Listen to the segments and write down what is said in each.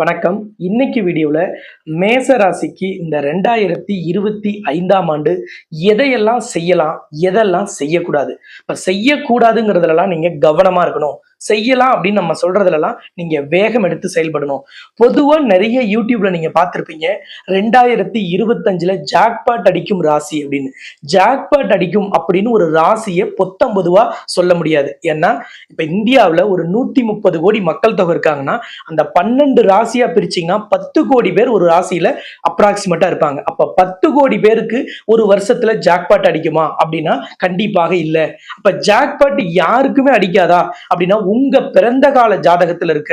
வணக்கம். இன்னைக்கு வீடியோவில் மேச ராசிக்கு இந்த ரெண்டாயிரத்தி இருபத்தி ஐந்தாம் ஆண்டு எதையெல்லாம் செய்யலாம் எதெல்லாம் செய்யக்கூடாது? இப்போ செய்யக்கூடாதுங்கிறதுலலாம் நீங்கள் கவனமாக இருக்கணும். செய்யலாம் அப்படின்னு நம்ம சொல்றதுலலாம் நீங்க வேகம் எடுத்து செயல்படணும். பொதுவா நிறைய யூடியூப்ல நீங்க பார்த்துருப்பீங்க ரெண்டாயிரத்தி இருபத்தஞ்சுல ஜாக்பாட் அடிக்கும் ராசி அப்படின்னு. ஜாக்பாட் அடிக்கும் அப்படின்னு ஒரு ராசியை பொத்தம் பொதுவா சொல்ல முடியாது. ஏன்னா இப்ப இந்தியாவுல ஒரு நூத்தி முப்பது கோடி மக்கள் தொகை இருக்காங்கன்னா அந்த பன்னெண்டு ராசியா பிரிச்சீங்கன்னா பத்து கோடி பேர் ஒரு ராசியில அப்ராக்சிமேட்டா இருப்பாங்க. அப்ப பத்து கோடி பேருக்கு ஒரு வருஷத்துல ஜாக்பாட் அடிக்குமா அப்படின்னா கண்டிப்பாக இல்லை. அப்ப ஜாக்பாட் யாருக்குமே அடிக்காதா அப்படின்னா உங்க பிறந்த கால ஜாதகத்துல இருக்க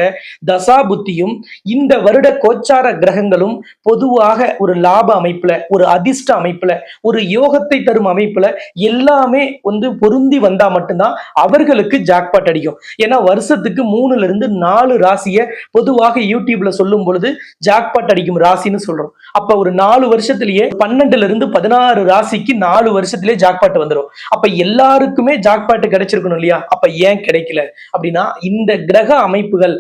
தசா புத்தியும் இந்த வருட கோச்சார கிரகங்களும் பொதுவாக ஒரு லாப அமைப்புல ஒரு அதிர்ஷ்ட அமைப்புல ஒரு யோகத்தை தரும் அமைப்புல எல்லாமே வந்து பொருந்தி வந்தா மட்டும்தான் அவர்களுக்கு ஜாக்பாட் அடிக்கும். ஏன்னா வருஷத்துக்கு மூணுல இருந்து நாலு ராசியை பொதுவாக யூடியூப்ல சொல்லும் பொழுது ஜாக்பாட் அடிக்கும் ராசின்னு சொல்றோம். அப்ப ஒரு நாலு வருஷத்திலேயே பன்னெண்டுல இருந்து பதினாறு ராசிக்கு நாலு வருஷத்திலேயே ஜாக்பாட் வந்துடும் அப்ப எல்லாருக்குமே ஜாக்பாட் கிடைச்சிருக்கணும் இல்லையா? அப்ப ஏன் கிடைக்கல? அப்படின்னா இந்த கிரக அமைப்புகள்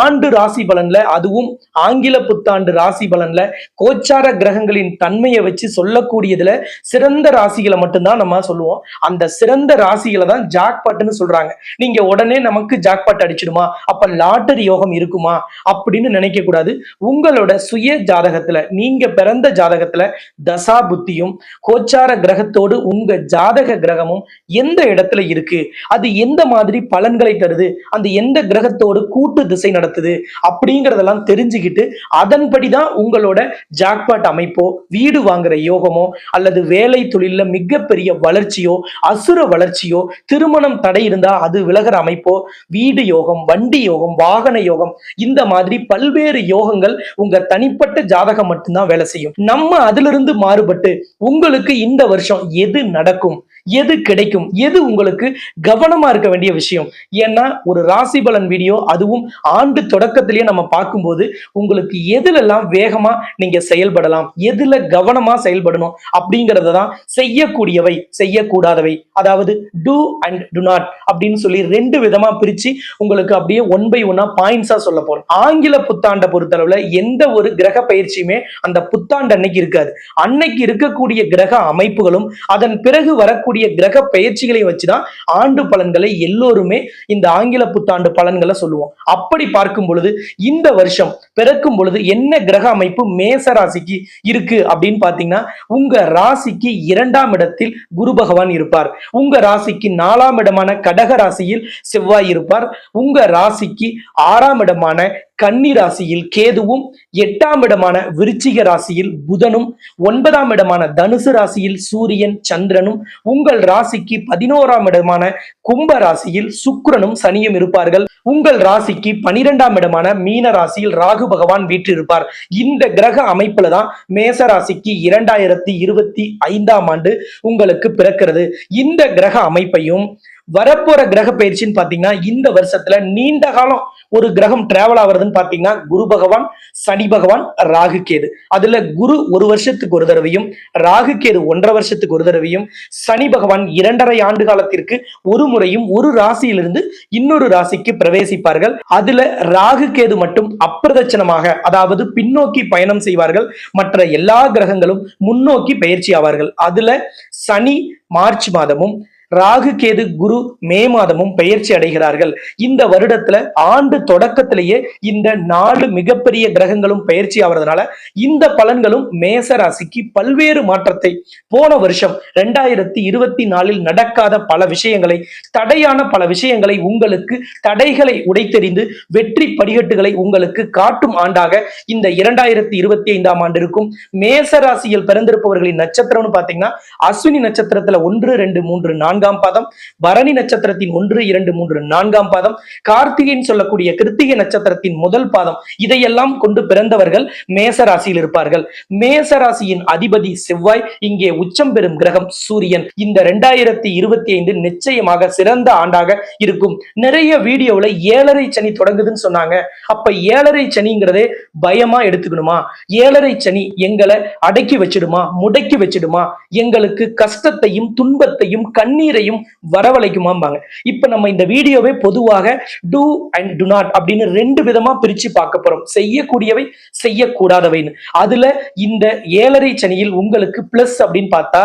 ஆண்டு ராசி பலன்ல அதுவும் ஆங்கில புத்தாண்டு ராசி பலன்ல கோச்சார கிரகங்களின் தன்மையை வச்சு சொல்லக்கூடியதுல சிறந்த ராசிகளை மட்டும்தான் நம்ம சொல்லுவோம். அந்த சிறந்த ராசிகளை தான் ஜாக்பாட்னு சொல்றாங்க. நீங்க உடனே நமக்கு ஜாக்பாட் அடிச்சிடுமா? அப்ப லாட்டரி யோகம் இருக்குமா? அப்படின்னு நினைக்க கூடாது உங்களோட சுய ஜாதகத்துல நீங்க நீங்க பிறந்த ஜாதகத்துல தசா புத்தியும் கோச்சார கிரகத்தோடு உங்க ஜாதக கிரகமும் எந்த இடத்துல இருக்கு? அது எந்த மாதிரி பலன்களை தருது? அந்த எந்த கிரகத்தோடு கூட்டு திசை நடத்துது? அப்படிங்கறதெல்லாம் தெரிஞ்சுக்கிட்டு அதன்படிதான் உங்களோட ஜாக்பாட் அமைப்போ வீடு வாங்குற யோகமோ அல்லது வேலை தொழில மிகப்பெரிய வளர்ச்சியோ அசுர வளர்ச்சியோ திருமணம் தடை இருந்தா அது விலகிற அமைப்போ வீடு யோகம் வண்டி யோகம் வாகன யோகம் இந்த மாதிரி பல்வேறு யோகங்கள் உங்க தனிப்பட்ட ஜாதகம் மட்டும்தான் வேலை செய்யும். நம்ம அதிலிருந்து மாறுபட்டு உங்களுக்கு இந்த வருஷம் எது நடக்கும்? எது கிடைக்கும்? எது உங்களுக்கு கவனமா இருக்க வேண்டிய விஷயம்? ஏன்னா ஒரு ராசி பலன் வீடியோ அதுவும் ஆண்டு தொடக்கத்திலேயே நம்ம பார்க்கும்போது உங்களுக்கு எதுலெல்லாம் வேகமா நீங்க செயல்படலாம்? எதுல கவனமா செயல்படணும்? அப்படிங்கறத தான் செய்யக்கூடியவை செய்யக்கூடாதவை. அதாவது டூ அண்ட் டு நாட் அப்படின்னு சொல்லி ரெண்டு விதமா பிரிச்சு உங்களுக்கு அப்படியே ஒன் பை ஒன்னா பாயிண்ட்ஸா சொல்ல போறோம். ஆங்கில புத்தாண்டை பொறுத்தளவுல எந்த ஒரு கிரக பயிற்சியுமே அந்த புத்தாண்டு அன்னைக்கு இருக்காது. அன்னைக்கு இருக்கக்கூடிய கிரக அமைப்புகளும் அதன் பிறகு வரக்கூடிய கிரக பயிற்சிகளை வச்சுதான் ஆண்டு பலன்களை எல்லோருமே இந்த ஆங்கில புத்தாண்டு பலன்களை சொல்லுவோம். அப்படி பார்க்கும் பொழுது இந்த வருஷம் பிறக்கும் பொழுது என்ன கிரக அமைப்பு மேச ராசிக்கு இருக்கு அப்படின்னு பாத்தீங்கன்னா உங்க ராசிக்கு இரண்டாம் இடத்தில் குரு பகவான் இருப்பார். உங்க ராசிக்கு நாலாம் இடமான கடக ராசியில் செவ்வாய் இருப்பார். உங்க ராசிக்கு ஆறாம் இடமான கன்னி ராசியில் கேதுவும் எட்டாம் இடமான விருச்சிக ராசியில் புதனும் ஒன்பதாம் இடமான தனுசு ராசியில் சூரியன் சந்திரனும் உங்கள் ராசிக்கு பதினோராம் இடமான கும்ப ராசியில் சுக்கிரனும் சனியும் இருப்பார்கள். உங்கள் ராசிக்கு பனிரெண்டாம் இடமான மீன ராசியில் ராகு பகவான் வீற்றிருப்பார். இந்த கிரக அமைப்புல தான் மேச ராசிக்கு இரண்டாயிரத்தி இருபத்தி ஐந்தாம் ஆண்டு உங்களுக்கு பிறக்கிறது. இந்த கிரக அமைப்பையும் வரப்போற கிரக பயிற்சின்னு பாத்தீங்கன்னா இந்த வருஷத்துல நீண்ட காலம் ஒரு கிரகம் டிராவல் ஆகுறதுன்னு பாத்தீங்கன்னா குரு பகவான் சனி பகவான் ராகு கேது. அதுல குரு ஒரு வருஷத்துக்கு ஒரு தடவையும் ராகு கேது ஒன்றரை வருஷத்துக்கு ஒரு தடவையும் சனி பகவான் இரண்டரை ஆண்டு காலத்திற்கு ஒரு முறையும் ஒரு ராசியிலிருந்து இன்னொரு ராசிக்கு பிரவேசிப்பார்கள். அதுல ராகு கேது மட்டும் அப்பிரதட்சணமாக அதாவது பின்னோக்கி பயணம் செய்வார்கள். மற்ற எல்லா கிரகங்களும் முன்னோக்கி பயிற்சி ஆவார்கள். அதுல சனி மார்ச் மாதமும் ராகு கேது குரு மே மாதமும் பெயர்ச்சி அடைகிறார்கள். இந்த வருடத்துல ஆண்டு தொடக்கத்திலேயே இந்த நாலு மிகப்பெரிய கிரகங்களும் பயிற்சி ஆகிறதுனால இந்த பலன்களும் மேச ராசிக்கு பல்வேறு மாற்றத்தை போன வருஷம் ரெண்டாயிரத்தி இருபத்தி நாலில் நடக்காத பல விஷயங்களை தடையான பல விஷயங்களை உங்களுக்கு தடைகளை உடைத்தெறிந்து வெற்றி படிகட்டுகளை உங்களுக்கு காட்டும் ஆண்டாக இந்த இரண்டாயிரத்தி இருபத்தி ஐந்தாம் ஆண்டு இருக்கும். மேச ராசியில் பிறந்திருப்பவர்களின் நட்சத்திரம்னு பாத்தீங்கன்னா அஸ்வினி நட்சத்திரத்துல ஒன்று ரெண்டு மூன்று நான்கு நான்காம் பாதம் பரணி நட்சத்திரத்தின் ஒன்று இரண்டு மூன்று நான்காம் பாதம் கார்த்திகைன்னு சொல்லக்கூடிய கிருத்திகை நட்சத்திரத்தின் முதல் பாதம். இதையெல்லாம் கொண்டு பிறந்தவர்கள் மேச ராசியில் இருப்பார்கள். மேச ராசியின் அதிபதி செவ்வாய் இங்கே உச்சம் பெறும் கிரகம் சூரியன். இந்த ரெண்டாயிரத்தி இருபத்தி ஐந்து நிச்சயமாக சிறந்த ஆண்டாக இருக்கும். நிறைய வீடியோல ஏழரை சனி தொடங்குதுன்னு சொன்னாங்க. அப்ப ஏழரை சனிங்கிறதே பயமா எடுத்துக்கணுமா? ஏழரை சனி எங்களை அடக்கி வச்சிடுமா? முடக்கி வச்சிடுமா? எங்களுக்கு கஷ்டத்தையும் துன்பத்தையும் கண்ணீர் தண்ணீரையும் வரவழைக்குமாம்பாங்க. இப்ப நம்ம இந்த வீடியோவே பொதுவாக டூ அண்ட் டு நாட் அப்படின்னு ரெண்டு விதமா பிரிச்சு பார்க்க போறோம். செய்யக்கூடியவை செய்யக்கூடாதவைன்னு. அதுல இந்த ஏழரை சனியில் உங்களுக்கு பிளஸ் அப்படின்னு பார்த்தா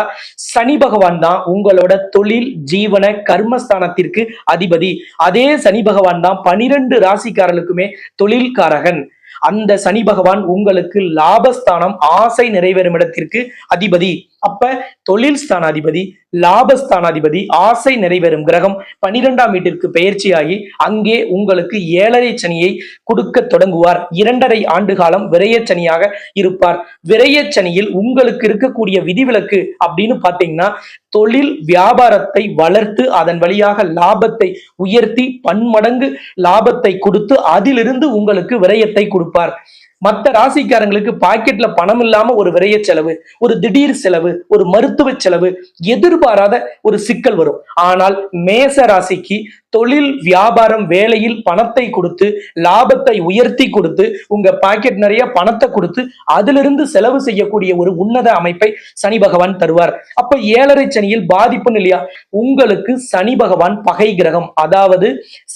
சனி பகவான் தான் உங்களோட தொழில் ஜீவன கர்மஸ்தானத்திற்கு அதிபதி. அதே சனி பகவான் தான் பனிரெண்டு ராசிக்காரர்களுக்குமே தொழில்காரகன். அந்த சனி பகவான் உங்களுக்கு லாபஸ்தானம் ஆசை நிறைவேறும் இடத்திற்கு அதிபதி. அப்ப தொழில் ஸ்தானாதிபதி லாபஸ்தானாதிபதி ஆசை நிறைவேறும் கிரகம் பனிரெண்டாம் வீட்டிற்கு பெயர்ச்சியாகி அங்கே உங்களுக்கு ஏழரை சனியை கொடுக்க தொடங்குவார். இரண்டரை ஆண்டு காலம் விரயச்சனியாக இருப்பார். விரயச்சனியில் உங்களுக்கு இருக்கக்கூடிய விதிவிலக்கு அப்படின்னு பாத்தீங்கன்னா தொழில் வியாபாரத்தை வளர்த்து அதன் வழியாக லாபத்தை உயர்த்தி பன்மடங்கு லாபத்தை கொடுத்து அதிலிருந்து உங்களுக்கு விரயத்தை கொடுப்பார். மற்ற ராசிக்காரங்களுக்கு பாக்கெட்ல பணம் இல்லாம ஒரு விரைய செலவு ஒரு திடீர் செலவு ஒரு மருத்துவ செலவு எதிர்பாராத ஒரு சிக்கல் வரும். ஆனால் மேச ராசிக்கு தொழில் வியாபாரம் வேலையில் பணத்தை கொடுத்து லாபத்தை உயர்த்தி கொடுத்து உங்க பாக்கெட் நிறைய பணத்தை கொடுத்து அதிலிருந்து செலவு செய்யக்கூடிய ஒரு உன்னத அமைப்பை சனி பகவான் தருவார். அப்ப ஏழரை சனியில் பாதிப்புன்னு இல்லையா? உங்களுக்கு சனி பகவான் பகை கிரகம் அதாவது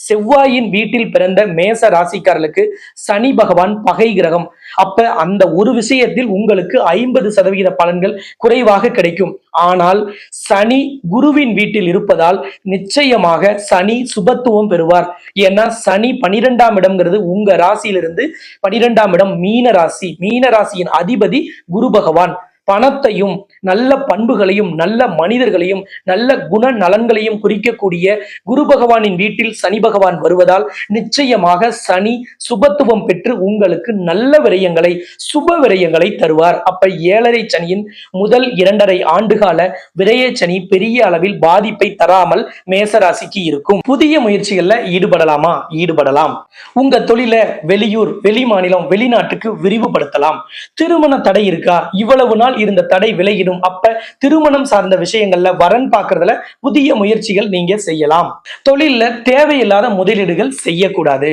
செவ்வாயின் வீட்டில் பிறந்த மேச ராசிக்காரர்களுக்கு சனி பகவான் பகை கிரகம். அப்ப அந்த ஒரு விஷயத்தில் உங்களுக்கு ஐம்பது சதவிகித பலன்கள் குறைவாக கிடைக்கும். ஆனால் சனி குருவின் வீட்டில் இருப்பதால் நிச்சயமாக சனி சுபத்துவம் பெறுவார். ஏன்னா சனி பனிரெண்டாம் இடம்ங்கிறது உங்க ராசியிலிருந்து பனிரெண்டாம் இடம் மீன ராசி மீன ராசியின் அதிபதி குரு பகவான். பணத்தையும் நல்ல பண்புகளையும் நல்ல மனிதர்களையும் நல்ல குண நலன்களையும் குறிக்கக்கூடிய குரு பகவானின் வீட்டில் சனி பகவான் வருவதால் நிச்சயமாக சனி சுபத்துவம் பெற்று உங்களுக்கு நல்ல விரயங்களை சுப விரயங்களை தருவார். அப்ப ஏழரை சனியின் முதல் இரண்டரை ஆண்டுகால விரய சனி பெரிய அளவில் பாதிப்பை தராமல் மேசராசிக்கு இருக்கும். புதிய முயற்சிகள்ல ஈடுபடலாமா? ஈடுபடலாம். உங்க தொழில வெளியூர் வெளி மாநிலம் வெளிநாட்டுக்கு விரிவுபடுத்தலாம். திருமண தடை இருக்கா? இவ்வளவு நாள் இருந்த தடை விலகிடும். அப்ப திருமணம் சார்ந்த விஷயங்கள்ல வரன் பார்க்கறதுல புதிய முயற்சிகள் நீங்க செய்யலாம். தொழில்ல தேவையில்லாத முதலீடுகள் செய்யக்கூடாது.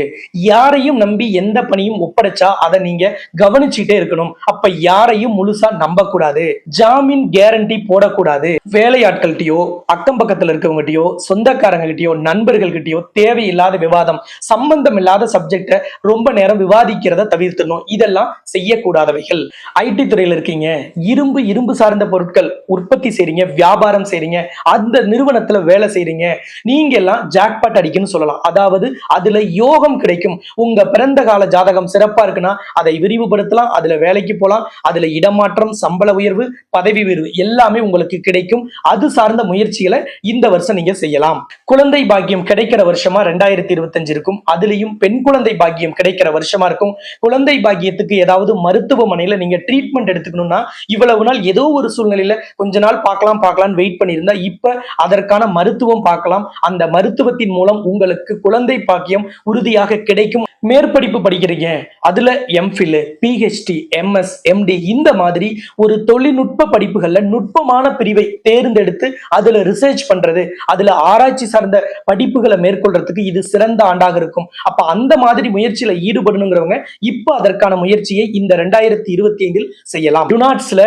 யாரையும் நம்பி எந்த பணியும் ஒப்படைச்சா அதை நீங்க கவனிச்சுட்டே இருக்கணும். அப்ப யாரையும் முழுசா நம்ப கூடாது ஜாமீன் கேரண்டி போடக்கூடாது. வேலையாட்கள்கிட்டயோ அக்கம் பக்கத்துல இருக்கவங்ககிட்டயோ சொந்தக்காரங்க கிட்டயோ நண்பர்கள் கிட்டயோ தேவையில்லாத விவாதம் சம்பந்தம் இல்லாத சப்ஜெக்ட ரொம்ப நேரம் விவாதிக்கிறத தவிர்த்துடணும். இதெல்லாம் செய்யக்கூடாதவைகள். ஐடி துறையில இருக்கீங்க இரும்பு இரும்பு சார்ந்த பொருட்கள் உற்பத்தி செய்றீங்க வியாபாரம் செய்றீங்க அந்த நிறுவனத்துல வேலை செய்றீங்க நீங்க எல்லாம் ஜாக்பாட் அடிக்குன்னு சொல்லலாம். அதாவது அதுல யோகம் கிடைக்கும். உங்க பிறந்த கால ஜாதகம் சிறப்பா இருக்குன்னா அதை விரிவுபடுத்தலாம் அதுல வேலைக்கு போலாம் அதுல இடமாற்றம் சம்பள உயர்வு பதவி உயர்வு எல்லாமே உங்களுக்கு கிடைக்கும். அது சார்ந்த முயற்சிகளை இந்த வருஷம் நீங்க செய்யலாம். குழந்தை பாக்கியம் கிடைக்கிற வருஷமா ரெண்டாயிரத்தி இருபத்தஞ்சு இருக்கும். அதுலயும் பெண் குழந்தை பாக்கியம் கிடைக்கிற வருஷமா இருக்கும். குழந்தை பாக்கியத்துக்கு ஏதாவது மருத்துவமனையில நீங்க ட்ரீட்மெண்ட் எடுத்துக்கணும்னா இவ்வளவு நாள் ஏதோ ஒரு சூழ்நிலையில கொஞ்ச நாள் பார்க்கலாம் பார்க்கலாம் வெயிட் பண்ணியிருந்தா இப்ப அதற்கான மருத்துவம் பார்க்கலாம். அந்த மருத்துவத்தின் மூலம் உங்களுக்கு குழந்தை பாக்கியம் உறுதியாக கிடைக்கும். மேற்படிப்பு படிக்கிறீங்க. அதுல எம்ஃபில் பிஹெச்டி எம்எஸ் எம்டி இந்த மாதிரி ஒரு தொழில்நுட்ப படிப்புகள்ல நுட்பமான பிரிவை தேர்ந்தெடுத்து அதுல ரிசர்ச் பண்றது அதுல ஆராய்ச்சி சார்ந்த படிப்புகளை மேற்கொள்றதுக்கு இது சிறந்த ஆண்டாக இருக்கும். அப்ப அந்த மாதிரி முயற்சியில ஈடுபடணுங்கிறவங்க இப்ப அதற்கான முயற்சியை இந்த ரெண்டாயிரத்தி இருபத்தி ஐந்தில் செய்யலாம். டுனாட்ஸ்ல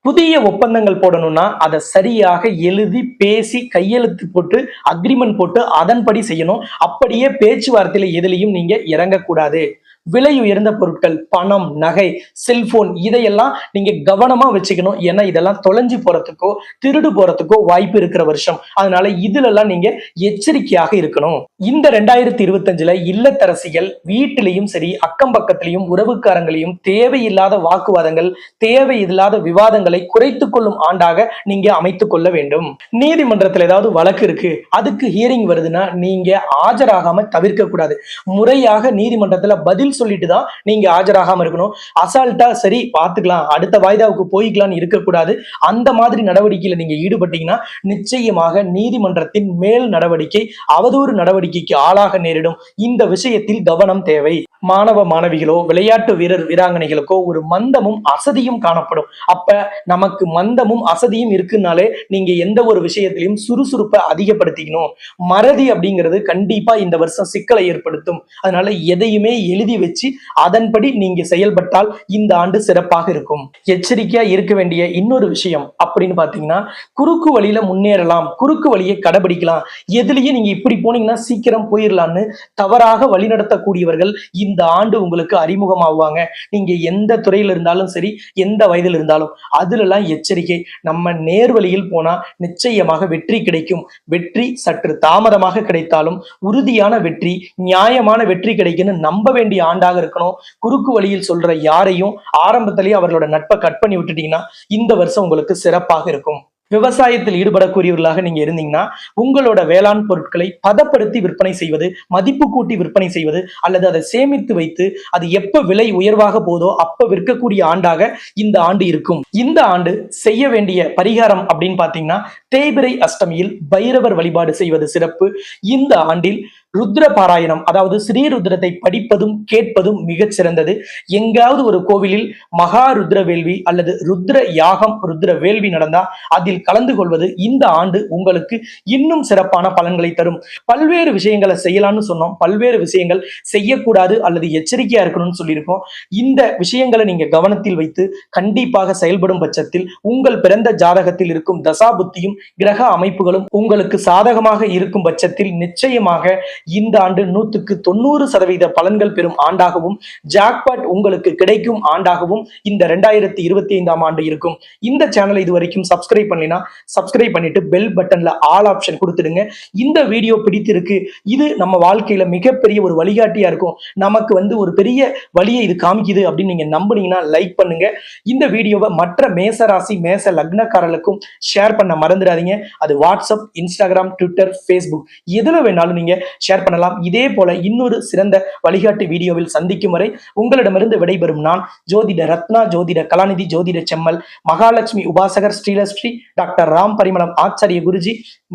புதிய ஒப்பந்தங்கள் போடணும்னா அதை சரியாக எழுதி பேசி கையெழுத்து போட்டு அக்ரிமெண்ட் போட்டு அதன்படி செய்யணும். அப்படியே பேச்சுவார்த்தையில எதுலையும் நீங்க இறங்கக்கூடாது. விலை உயர்ந்த பொருட்கள் பணம் நகை செல்போன் இதையெல்லாம் நீங்க கவனமா வச்சுக்கணும். ஏன்னா இதெல்லாம் தொலைஞ்சு போறதுக்கோ திருடு போறதுக்கோ வாய்ப்பு இருக்கிற வருஷம். அதனால இதுல எல்லாம் நீங்க எச்சரிக்கையாக இருக்கணும். இந்த ரெண்டாயிரத்தி இருபத்தஞ்சுல இல்லத்தரசிகள் வீட்டிலையும் சரி அக்கம் பக்கத்திலையும் உறவுக்காரங்களையும் தேவையில்லாத வாக்குவாதங்கள் தேவையில்லாத விவாதங்களை குறைத்துக் கொள்ளும் ஆண்டாக நீங்க அமைத்துக் கொள்ள வேண்டும். நீதிமன்றத்தில் ஏதாவது வழக்கு இருக்கு அதுக்கு ஹியரிங் வருதுன்னா நீங்க ஆஜராகாம தவிர்க்க கூடாது. முறையாக நீதிமன்றத்துல பதில் அப்படின்னு சொல்லிட்டு தான் நீங்க ஆஜராகாம இருக்கணும். அசால்ட்டா சரி பார்த்துக்கலாம். அடுத்த வாய்தாவுக்கு போய்க்கலாம்னு இருக்கக்கூடாது. அந்த மாதிரி நடவடிக்கையில நீங்க ஈடுபட்டீங்கன்னா நிச்சயமாக நீதிமன்றத்தின் மேல் நடவடிக்கை அவதூறு நடவடிக்கைக்கு ஆளாக நேரிடும். இந்த விஷயத்தில் கவனம் தேவை. மாணவ மாணவிகளோ விளையாட்டு வீரர் வீராங்கனைகளுக்கோ ஒரு மந்தமும் அசதியும் காணப்படும். அப்ப நமக்கு மந்தமும் அசதியும் இருக்குனாலே நீங்க எந்த ஒரு விஷயத்திலையும் சுறுசுறுப்பை அதிகப்படுத்திக்கணும். மறதி அப்படிங்கிறது கண்டிப்பா இந்த வருஷம் சிக்கலை ஏற்படுத்தும். அதனால எதையுமே எழுதி வச்சு அதன்படி நீங்க செயல்பட்டால் இந்த ஆண்டு சிறப்பாக இருக்கும். எச்சரிக்கையா இருக்க வேண்டிய இன்னொரு விஷயம் அப்படின்னு பாத்தீங்கன்னா குறுக்கு வழியில முன்னேறலாம். குறுக்கு வழியை கடைபிடிக்கலாம். எதுலயும் நீங்க இப்படி போனீங்கன்னா சீக்கிரம் போயிடலாம்னு தவறாக வழிநடத்தக்கூடியவர்கள் இந்த ஆண்டு உங்களுக்கு அறிமுகமாகுவாங்க நீங்க எந்த துறையில இருந்தாலும் சரி எந்த வயதில் இருந்தாலும் அதுலலாம் எச்சரிக்கை. நம்ம நேர்வழியில் போனா நிச்சயமாக வெற்றி கிடைக்கும். வெற்றி சற்று தாமதமாக கிடைத்தாலும் உறுதியான வெற்றி நியாயமான வெற்றி கிடைக்குன்னு நம்ப வேண்டிய ஆண்டாக இருக்கணும். குறுக்கு வழியில் சொல்ற யாரையும் ஆரம்பத்திலேயே அவர்களோட நட்பை கட் பண்ணி விட்டுட்டீங்கன்னா இந்த வருஷம் உங்களுக்கு சிறப்பாக இருக்கும். விவசாயத்தில் ஈடுபடக்கூடியவர்களாக நீங்க இருந்தீங்கன்னா உங்களோட வேளாண் பொருட்களை பதப்படுத்தி விற்பனை செய்வது மதிப்பு கூட்டி விற்பனை செய்வது அல்லது அதை சேமித்து வைத்து அது எப்ப விலை உயர்வாக போதோ அப்ப விற்கக்கூடிய ஆண்டாக இந்த ஆண்டு இருக்கும். இந்த ஆண்டு செய்ய வேண்டிய பரிகாரம் அப்படின்னு பாத்தீங்கன்னா தேய்பிரை அஷ்டமியில் பைரவர் வழிபாடு செய்வது சிறப்பு. இந்த ஆண்டில் ருத்ர பாராயணம் அதாவது ஸ்ரீருத்ரத்தை படிப்பதும் கேட்பதும் மிகச் சிறந்தது எங்காவது ஒரு கோவிலில் மகா ருத்ர வேள்வி அல்லது ருத்ர யாகம் ருத்ர வேள்வி நடந்தா அதில் கலந்து கொள்வது இந்த ஆண்டு உங்களுக்கு இன்னும் சிறப்பான பலன்களை தரும். பல்வேறு விஷயங்களை செய்யலாம்னு சொன்னோம். பல்வேறு விஷயங்கள் செய்யக்கூடாது அல்லது எச்சரிக்கையா இருக்கணும்னு சொல்லியிருக்கோம். இந்த விஷயங்களை நீங்க கவனத்தில் வைத்து கண்டிப்பாக செயல்படும் பட்சத்தில் உங்கள் பிறந்த ஜாதகத்தில் இருக்கும் தசாபுத்தியும் கிரக அமைப்புகளும் உங்களுக்கு சாதகமாக இருக்கும் பட்சத்தில் நிச்சயமாக இந்த ஆண்டு நூத்துக்கு தொண்ணூறு சதவீத பலன்கள் பெறும் ஆண்டாகவும் ஜாக்பாட் உங்களுக்கு கிடைக்கும் ஆண்டாகவும் இந்த ரெண்டாயிரத்தி இருபத்தி ஐந்தாம் ஆண்டு இருக்கும். இந்த சேனலை இது வரைக்கும் சப்ஸ்கிரைப் பண்ணலைன்னா சப்ஸ்கிரைப் பண்ணிட்டு பெல் பட்டன்ல ஆல் ஆப்ஷன் கொடுத்துடுங்க. இந்த வீடியோ பிடித்திருக்கு இது நம்ம வாழ்க்கையில மிகப்பெரிய ஒரு வழிகாட்டியா இருக்கும். நமக்கு வந்து ஒரு பெரிய வழியை இது காமிக்குது அப்படின்னு நீங்க நம்புனீங்கன்னா லைக் பண்ணுங்க. இந்த வீடியோவை மற்ற மேச ராசி மேச லக்னக்காரர்களுக்கும் ஷேர் பண்ண மறந்துடாதீங்க. அது வாட்ஸ்அப் இன்ஸ்டாகிராம் ட்விட்டர் ஃபேஸ்புக் எதுல வேணாலும் நீங்க ஷேர் பண்ணலாம். இதே போல இன்னொரு சிறந்த வழிகாட்டு வீடியோவில் சந்திக்கும் வரை உங்களிடமிருந்து விடைபெறும் நான் ஜோதிட ரத்னா ஜோதிட கலாநிதி ஜோதிட செம்மல் மகாலட்சுமி உபாசகர் ஸ்ரீலஸ்ரீ டாக்டர் ராம் பரிமளம் ஆச்சாரிய குருஜி.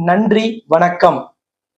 நன்றி வணக்கம்.